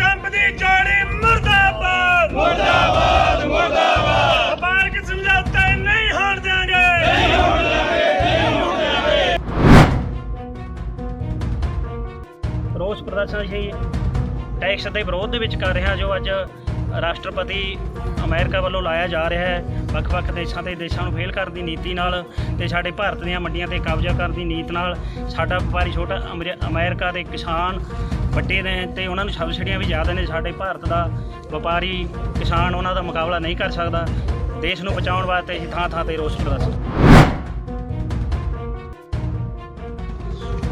Trump ਦੀ ਜੋੜੀ ਮੁਰਦਾਬਾਦ! ਮੁਰਦਾਬਾਦ ਮੁਰਦਾਬਾਦ! ਵਪਾਰਕ ਸਮਝੌਤੇ ਨਹੀਂ ਹੋਣ ਦਿਆਂਗੇ! ਨਹੀਂ ਹੋਣ ਰੋਸ ਪ੍ਰਦਰਸ਼ਨ ਅਸੀਂ ਟੈਕਸ ਦੇ ਵਿਰੋਧ ਦੇ ਵਿੱਚ ਕਰ ਰਿਹਾ ਜੋ ਅੱਜ ਰਾਸ਼ਟਰਪਤੀ ਅਮਰੀਕਾ ਵੱਲੋਂ ਲਾਇਆ ਜਾ ਰਿਹਾ ਹੈ। ਵੱਖ-ਵੱਖ ਦੇਸ਼ਾਂ ਤੇ ਦੇਸ਼ਾਂ ਨੂੰ ਫੇਲ ਕਰਨ ਦੀ ਨੀਤੀ ਨਾਲ ਤੇ ਸਾਡੇ ਭਾਰਤ ਦੀਆਂ ਮੰਡੀਆਂ ਤੇ ਕਬਜ਼ਾ ਕਰਨ ਦੀ ਨੀਤ ਨਾਲ ਸਾਡਾ ਵਪਾਰੀ ਛੋਟਾ ਅਮਰੀ- ਅਮਰੀਕਾ ਦੇ ਕਿਸਾਨ ਵੱਡੇ ਨੇ ਤੇ ਉਹਨਾਂ ਨੂੰ ਸਬਸਿਡੀਆਂ ਵੀ ਜ਼ਿਆਦਾ ਨੇ। ਸਾਡੇ ਭਾਰਤ ਦਾ ਵਪਾਰੀ ਕਿਸਾਨ ਉਹਨਾਂ ਦਾ ਮੁਕਾਬਲਾ ਨਹੀਂ ਕਰ ਸਕਦਾ। ਦੇਸ਼ ਨੂੰ ਬਚਾਉਣ ਵਾਸਤੇ ਅਸੀਂ ਥਾਂ-ਥਾਂ ਤੇ ਰੋਸ ਪ੍ਰਦਰਸ਼ਨ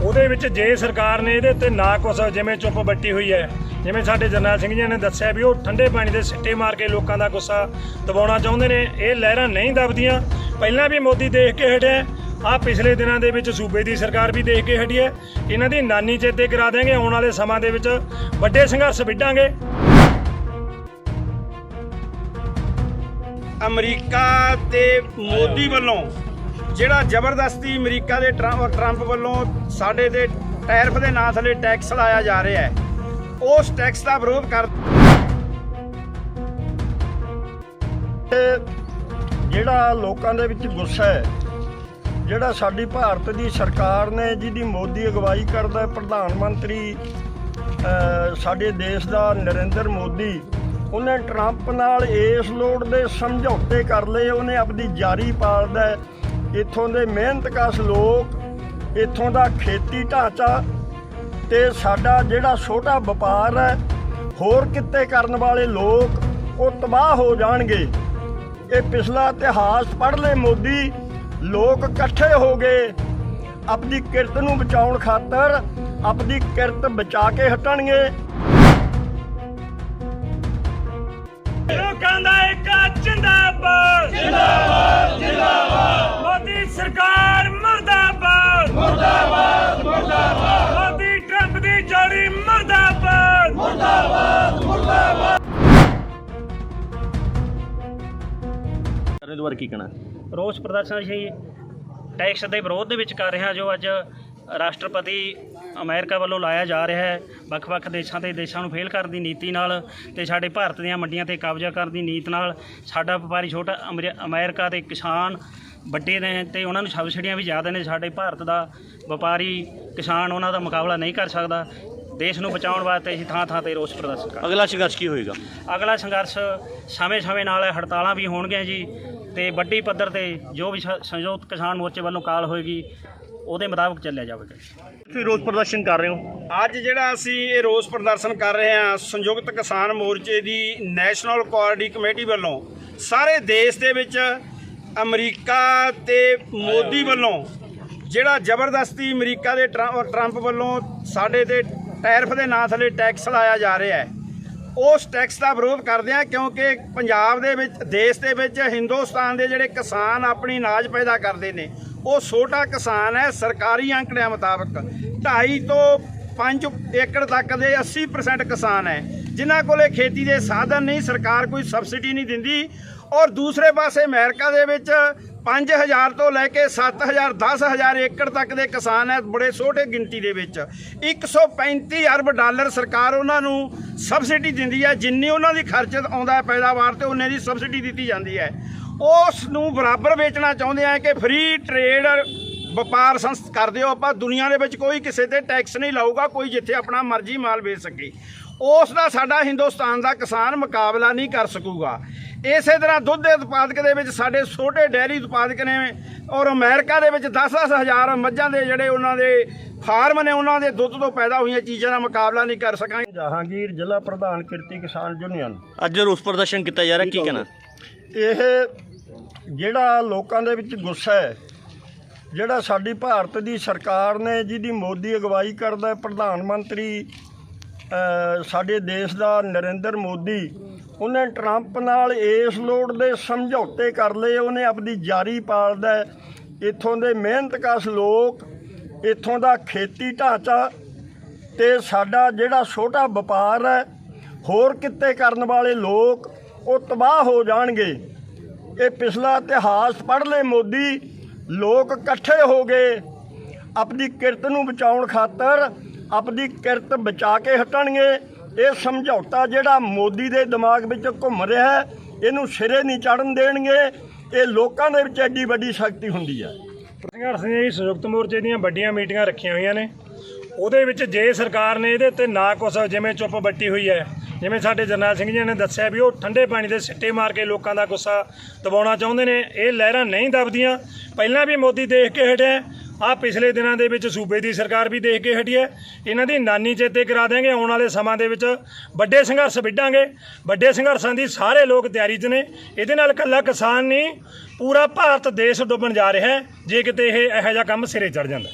ਉਹਦੇ ਵਿੱਚ ਜੇ ਸਰਕਾਰ ਨੇ ਇਹਦੇ ਤੇ ਨਾ ਕੁਛ ਜਿਵੇਂ ਚੁੱਪ ਬੱਟੀ ਹੋਈ ਹੈ, ਜਿਵੇਂ ਸਾਡੇ ਜਰਨੈਲ ਸਿੰਘ ਜੀ ਨੇ ਦੱਸਿਆ ਵੀ ਉਹ ਠੰਡੇ ਪਾਣੀ ਦੇ ਸਿੱਟੇ ਮਾਰ ਕੇ ਲੋਕਾਂ ਦਾ ਗੁੱਸਾ ਦਬਾਉਣਾ ਚਾਹੁੰਦੇ ਨੇ, ਇਹ ਲਹਿਰਾਂ ਨਹੀਂ ਦਬਦੀਆਂ। ਪਹਿਲਾਂ ਵੀ ਮੋਦੀ ਦੇਖ ਕੇ ਹਟਿਆ। ਆ ਪਿਛਲੇ ਦਿਨਾਂ ਦੇ ਵਿੱਚ ਸੂਬੇ ਦੀ ਸਰਕਾਰ ਵੀ ਦੇਖ ਕੇ ਹਟੀ ਹੈ। ਇਹਨਾਂ ਦੀ ਨਾਨੀ ਚੇਤੇ ਕਰਾ ਦੇਣਗੇ ਆਉਣ ਵਾਲੇ ਸਮਾਂ ਦੇ ਵਿੱਚ ਵੱਡੇ ਸੰਘਰਸ਼ ਵਿੱਢਾਂਗੇ। ਅਮਰੀਕਾ ਤੇ ਮੋਦੀ ਵੱਲੋਂ ਜਿਹੜਾ ਜ਼ਬਰਦਸਤੀ ਅਮਰੀਕਾ ਦੇ ਟਰੰ- ਟਰੰਪ ਵੱਲੋਂ ਸਾਡੇ ਦੇ ਟੈਰਫ ਦੇ ਨਾਂ ਥੱਲੇ ਟੈਕਸ ਲਾਇਆ ਜਾ ਰਿਹਾ ਹੈ, ਉਸ ਟੈਕਸ ਦਾ ਵਿਰੋਧ ਕਰ ਜਿਹੜਾ ਲੋਕਾਂ ਦੇ ਵਿੱਚ ਗੁੱਸਾ ਹੈ ਜਿਹੜਾ ਸਾਡੀ ਭਾਰਤ ਦੀ ਸਰਕਾਰ ਨੇ, ਜਿਹਦੀ ਮੋਦੀ ਅਗਵਾਈ ਕਰਦਾ ਹੈ, ਪ੍ਰਧਾਨ ਮੰਤਰੀ ਸਾਡੇ ਦੇਸ਼ ਦਾ ਨਰਿੰਦਰ ਮੋਦੀ, ਉਹਨੇ ਟਰੰਪ ਨਾਲ ਇਸ ਲੋੜ ਦੇ ਸਮਝੌਤੇ ਕਰ ਲਏ, ਉਹਨੇ ਆਪਣੀ ਜਾਰੀ ਪਾਲਦਾ ਇੱਥੋਂ ਦੇ ਮਿਹਨਤਕਸ਼ ਲੋਕ, ਇੱਥੋਂ ਦਾ ਖੇਤੀ ਢਾਂਚਾ ਤੇ ਸਾਡਾ ਜਿਹੜਾ ਛੋਟਾ ਵਪਾਰ ਹੈ, ਹੋਰ ਕਿੱਤੇ ਕਰਨ ਵਾਲੇ ਲੋਕ ਉਹ ਤਬਾਹ ਹੋ ਜਾਣਗੇ। ਇਹ ਪਿਛਲਾ ਇਤਿਹਾਸ ਪੜ੍ਹ ਲੈ ਮੋਦੀ। ਲੋਕ ਇਕੱਠੇ ਹੋ ਗਏ। ਆਪਣੀ ਕਿਰਤ ਨੂੰ ਬਚਾਉਣ ਖਾਤਰ ਆਪਣੀ ਕਿਰਤ ਬਚਾ ਕੇ ਹਟਣਗੇ। ਲੋਕਾਂ ਦਾ ਇੱਕ ਜਿੰਦਾਬਾਦ। ਜਿੰਦਾਬਾਦ ਜਿੰਦਾਬਾਦ। ਮੋਦੀ ਸਰਕਾਰ ਮਰਦਾਬਾਦ। ਮੁਰਦਾਬਾਦ ਮੁਰਦਾਬਾਦ। ਮੋਦੀ ਟਰੰਪ ਦੀ ਜੋੜੀ ਮਰਦਾਬਾਦ। ਇਹਦੇ ਦੁਆਰਾ ਕੀ ਕਹਿਣਾ? ਰੋਸ ਪ੍ਰਦਰਸ਼ਨ ਅਸੀਂ ਟੈਕਸ ਦੇ ਵਿਰੋਧ ਦੇ ਵਿੱਚ ਕਰ ਰਿਹਾ ਜੋ ਅੱਜ ਰਾਸ਼ਟਰਪਤੀ ਅਮਰੀਕਾ ਵੱਲੋਂ ਲਾਇਆ ਜਾ ਰਿਹਾ ਹੈ। ਵੱਖ-ਵੱਖ ਦੇਸ਼ਾਂ ਤੇ ਦੇਸ਼ਾਂ ਨੂੰ ਫੇਲ ਕਰਨ ਦੀ ਨੀਤੀ ਨਾਲ ਤੇ ਸਾਡੇ ਭਾਰਤ ਦੀਆਂ ਮੰਡੀਆਂ ਤੇ ਕਬਜ਼ਾ ਕਰਨ ਦੀ ਨੀਤ ਨਾਲ ਸਾਡਾ ਵਪਾਰੀ ਛੋਟਾ ਅਮਰੀ- ਅਮਰੀਕਾ ਦੇ ਕਿਸਾਨ ਵੱਡੇ ਨੇ ਤੇ ਉਹਨਾਂ ਨੂੰ ਸਬਸਿਡੀਆਂ ਵੀ ਜ਼ਿਆਦਾ ਨੇ। ਸਾਡੇ ਭਾਰਤ ਦਾ ਵਪਾਰੀ ਕਿਸਾਨ ਉਹਨਾਂ ਦਾ ਮੁਕਾਬਲਾ ਨਹੀਂ ਕਰ ਸਕਦਾ। ਦੇਸ਼ ਨੂੰ ਬਚਾਉਣ ਵਾਸਤੇ ਅਸੀਂ ਥਾਂ-ਥਾਂ ਤੇ ਰੋਸ ਪ੍ਰਦਰਸ਼ਨ ਕਰ ਅਗਲਾ ਸੰਘਰਸ਼ ਕੀ ਹੋਏਗਾ? ਅਗਲਾ ਸੰਘਰਸ਼ ਸਮੇਂ-ਸਮੇਂ ਨਾਲ ਹੜਤਾਲਾਂ ਵੀ ਹੋਣਗੀਆਂ ਜੀ। ਤੇ ਵੱਡੀ ਪੱਧਰ ਤੇ ਜੋ ਵੀ ਸ- ਸੰਯੁਕਤ ਕਿਸਾਨ ਮੋਰਚੇ ਵੱਲੋਂ ਕਾਲ ਹੋਏਗੀ ਉਹਦੇ ਮੁਤਾਬਕ ਚੱਲਿਆ ਜਾਵੇਗਾ। ਤੁਸੀਂ ਰੋਸ ਪ੍ਰਦਰਸ਼ਨ ਕਰ ਰਹੇ ਹੋ? ਅੱਜ ਜਿਹੜਾ ਅਸੀਂ ਇਹ ਰੋਸ ਪ੍ਰਦਰਸ਼ਨ ਕਰ ਰਹੇ ਹਾਂ ਸੰਯੁਕਤ ਕਿਸਾਨ ਮੋਰਚੇ ਦੀ ਨੈਸ਼ਨਲ ਕੋਆਰਡੀ ਕਮੇਟੀ ਵੱਲੋਂ ਸਾਰੇ ਦੇਸ਼ ਦੇ ਵਿੱਚ ਅਮਰੀਕਾ ਤੇ ਮੋਦੀ ਵੱਲੋਂ ਜਿਹੜਾ ਜ਼ਬਰਦਸਤੀ ਅਮਰੀਕਾ ਦੇ ਟਰੰ- ਟਰੰਪ ਵੱਲੋਂ ਸਾਡੇ ਤੇ ਟੈਰਿਫ ਦੇ ਨਾਂ ਥੱਲੇ ਟੈਕਸ ਲਾਇਆ ਜਾ ਰਿਹਾ ਹੈ। ਉਸ ਟੈਕਸ ਦਾ ਵਿਰੋਧ ਕਰਦੇ ਆ ਕਿਉਂਕਿ ਪੰਜਾਬ ਦੇ ਵਿੱਚ, ਦੇਸ਼ ਦੇ ਵਿੱਚ ਹਿੰਦੁਸਤਾਨ ਦੇ ਜਿਹੜੇ ਕਿਸਾਨ ਆਪਣੀ ਅਨਾਜ ਪੈਦਾ ਕਰਦੇ ਨੇ, ਉਹ ਛੋਟਾ ਕਿਸਾਨ ਹੈ ਸਰਕਾਰੀ ਅੰਕੜਿਆਂ ਮੁਤਾਬਕ। 2.5 ਤੋਂ 5 ਏਕੜ ਤੱਕ ਦੇ 80% ਕਿਸਾਨ ਹੈ। ਜਿਨ੍ਹਾਂ ਕੋਲੇ ਖੇਤੀ ਦੇ ਸਾਧਨ ਨਹੀਂ, ਸਰਕਾਰ ਕੋਈ ਸਬਸਿਡੀ ਨਹੀਂ ਦਿੰਦੀ। ਔਰ ਦੂਸਰੇ ਪਾਸੇ ਅਮਰੀਕਾ ਦੇ ਵਿੱਚ 5000 ਤੋਂ ਲੈ ਕੇ 7000 10000 ਏਕੜ ਤੱਕ ਦੇ ਕਿਸਾਨ ਹੈ ਬੜੇ ਛੋਟੇ ਗਿਣਤੀ ਦੇ ਵਿੱਚ। 135 ਅਰਬ ਡਾਲਰ ਸਰਕਾਰ ਉਹਨਾਂ ਨੂੰ ਸਬਸਿਡੀ ਦਿੰਦੀ ਹੈ ਜਿੰਨੀ ਉਹਨਾਂ ਦੀ ਖਰਚ ਆਉਂਦਾ ਹੈ ਪੈਦਾਵਾਰ ਤੇ ਉਹਨੇ ਦੀ ਸਬਸਿਡੀ ਦਿੱਤੀ ਜਾਂਦੀ ਹੈ ਉਸ ਨੂੰ ਬਰਾਬਰ ਵੇਚਣਾ ਚਾਹੁੰਦੇ ਆ ਕਿ ਫ੍ਰੀ ਟ੍ਰੇਡ ਵਪਾਰ ਸੰਸਥ ਕਰਦੇ ਹੋ ਆਪਾਂ ਦੁਨੀਆ ਦੇ ਵਿੱਚ ਕੋਈ ਕਿਸੇ ਤੇ ਟੈਕਸ ਨਹੀਂ ਲਾਊਗਾ, ਕੋਈ ਜਿੱਥੇ ਆਪਣਾ ਮਰਜ਼ੀ ਮਾਲ ਵੇਚ ਸਕੇ। ਉਸ ਦਾ ਸਾਡਾ ਹਿੰਦੁਸਤਾਨ ਦਾ ਕਿਸਾਨ ਮੁਕਾਬਲਾ ਨਹੀਂ ਕਰ ਸਕੂਗਾ। ਇਸੇ ਤਰ੍ਹਾਂ ਦੁੱਧ ਦੇ ਉਤਪਾਦਕ ਦੇ ਵਿੱਚ ਸਾਡੇ ਛੋਟੇ ਡੈਰੀ ਉਤਪਾਦਕ ਨੇ ਔਰ ਅਮਰੀਕਾ ਦੇ ਵਿੱਚ 10-10 ਹਜ਼ਾਰ ਮੱਝਾਂ ਦੇ ਜਿਹੜੇ ਉਹਨਾਂ ਦੇ ਫਾਰਮ ਨੇ ਉਹਨਾਂ ਦੇ ਦੁੱਧ ਤੋਂ ਪੈਦਾ ਹੋਈਆਂ ਚੀਜ਼ਾਂ ਦਾ ਮੁਕਾਬਲਾ ਨਹੀਂ ਕਰ ਸਕਾਂਗੇ। ਜਹਾਂਗੀਰ ਜ਼ਿਲ੍ਹਾ ਪ੍ਰਧਾਨ ਕਿਰਤੀ ਕਿਸਾਨ ਯੂਨੀਅਨ। ਅੱਜ ਰੋਸ ਪ੍ਰਦਰਸ਼ਨ ਕੀਤਾ ਜਾ ਰਿਹਾ ਕੀ ਕਹਿਣਾ? ਇਹ ਜਿਹੜਾ ਲੋਕਾਂ ਦੇ ਵਿੱਚ ਗੁੱਸਾ ਹੈ ਜਿਹੜਾ ਸਾਡੀ ਭਾਰਤ ਦੀ ਸਰਕਾਰ ਨੇ ਜਿਹਦੀ ਮੋਦੀ ਅਗਵਾਈ ਕਰਦਾ ਹੈ ਪ੍ਰਧਾਨ ਮੰਤਰੀ ਸਾਡੇ ਦੇਸ਼ ਦਾ ਨਰਿੰਦਰ ਮੋਦੀ, ਉਹਨੇ ਟਰੰਪ ਨਾਲ ਇਸ ਲੋੜ ਦੇ ਸਮਝੌਤੇ ਕਰ ਲਏ, ਉਹਨੇ ਆਪਣੀ ਜਾਰੀ ਪਾਲਦਾ ਇੱਥੋਂ ਦੇ ਮਿਹਨਤਕਸ਼ ਲੋਕ, ਇੱਥੋਂ ਦਾ ਖੇਤੀ ਢਾਂਚਾ ਤੇ ਸਾਡਾ ਜਿਹੜਾ ਛੋਟਾ ਵਪਾਰ ਹੈ, ਹੋਰ ਕਿੱਤੇ ਕਰਨ ਵਾਲੇ ਲੋਕ, ਉਹ ਤਬਾਹ ਹੋ ਜਾਣਗੇ। ਇਹ ਪਿਛਲਾ ਇਤਿਹਾਸ ਪੜ੍ਹ ਲੈ ਮੋਦੀ, ਲੋਕ ਇਕੱਠੇ ਹੋ ਗਏ। ਆਪਣੀ ਕਿਰਤ ਨੂੰ ਬਚਾਉਣ ਖਾਤਰ ਆਪਣੀ ਕਿਰਤ ਬਚਾ ਕੇ ਹਟਣਗੇ। ਇਹ ਸਮਝੌਤਾ ਜਿਹੜਾ ਮੋਦੀ ਦੇ ਦਿਮਾਗ ਵਿੱਚ ਘੁੰਮ ਰਿਹਾ ਹੈ, ਇਹਨੂੰ ਸਿਰੇ ਨਹੀਂ ਚੜਨ ਦੇਣਗੇ। ਇਹ ਲੋਕਾਂ ਦੇ ਵਿੱਚ ਐਡੀ ਵੱਡੀ ਸ਼ਕਤੀ ਹੁੰਦੀ ਹੈ। ਸੰਘਰਸ਼ ਨੇ ਸੰਯੁਕਤ ਮੋਰਚੇ ਦੀਆਂ ਵੱਡੀਆਂ ਮੀਟਿੰਗਾਂ ਰੱਖੀਆਂ ਹੋਈਆਂ ਨੇ। ਉਹਦੇ ਵਿੱਚ ਜੇ ਸਰਕਾਰ ਨੇ ਇਹਦੇ ਤੇ ਨਾ ਕੁਛ ਜਿਵੇਂ ਚੁੱਪ ਬੱਟੀ ਹੋਈ ਹੈ, ਜਿਵੇਂ ਸਾਡੇ ਜਰਨੈਲ ਸਿੰਘ ਜੀ ਨੇ ਦੱਸਿਆ ਵੀ ਉਹ ਠੰਡੇ ਪਾਣੀ ਦੇ ਸਿੱਟੇ ਮਾਰ ਕੇ ਲੋਕਾਂ ਦਾ ਗੁੱਸਾ ਦਬਾਉਣਾ ਚਾਹੁੰਦੇ ਨੇ, ਇਹ ਲਹਿਰਾਂ ਨਹੀਂ ਦਬਦੀਆਂ। ਪਹਿਲਾਂ ਵੀ ਮੋਦੀ ਦੇਖ ਕੇ ਹਟਿਆ ਆ ਪਿਛਲੇ ਦਿਨਾਂ ਦੇ ਵਿੱਚ ਸੂਬੇ ਦੀ ਸਰਕਾਰ ਵੀ ਦੇਖ ਕੇ ਹਟੀ ਹੈ। ਇਹਨਾਂ ਦੀ ਨਾਨੀ ਚੇਤੇ ਕਰਾ ਦੇਣਗੇ ਆਉਣ ਵਾਲੇ ਸਮਾਂ ਦੇ ਵਿੱਚ ਵੱਡੇ ਸੰਘਰਸ਼ ਵਿੱਢਾਂਗੇ। ਵੱਡੇ ਸੰਘਰਸ਼ਾਂ ਦੀ ਸਾਰੇ ਲੋਕ ਤਿਆਰੀ 'ਚ ਨੇ। ਇਹਦੇ ਨਾਲ ਇਕੱਲਾ ਕਿਸਾਨ ਨਹੀਂ, ਪੂਰਾ ਭਾਰਤ ਦੇਸ਼ ਡੁੱਬਣ ਜਾ ਰਿਹਾ ਹੈ, ਜੇ ਕਿਤੇ ਇਹ ਇਹੋ ਜਿਹਾ ਕੰਮ ਸਿਰੇ ਚੜ ਜਾਂਦਾ।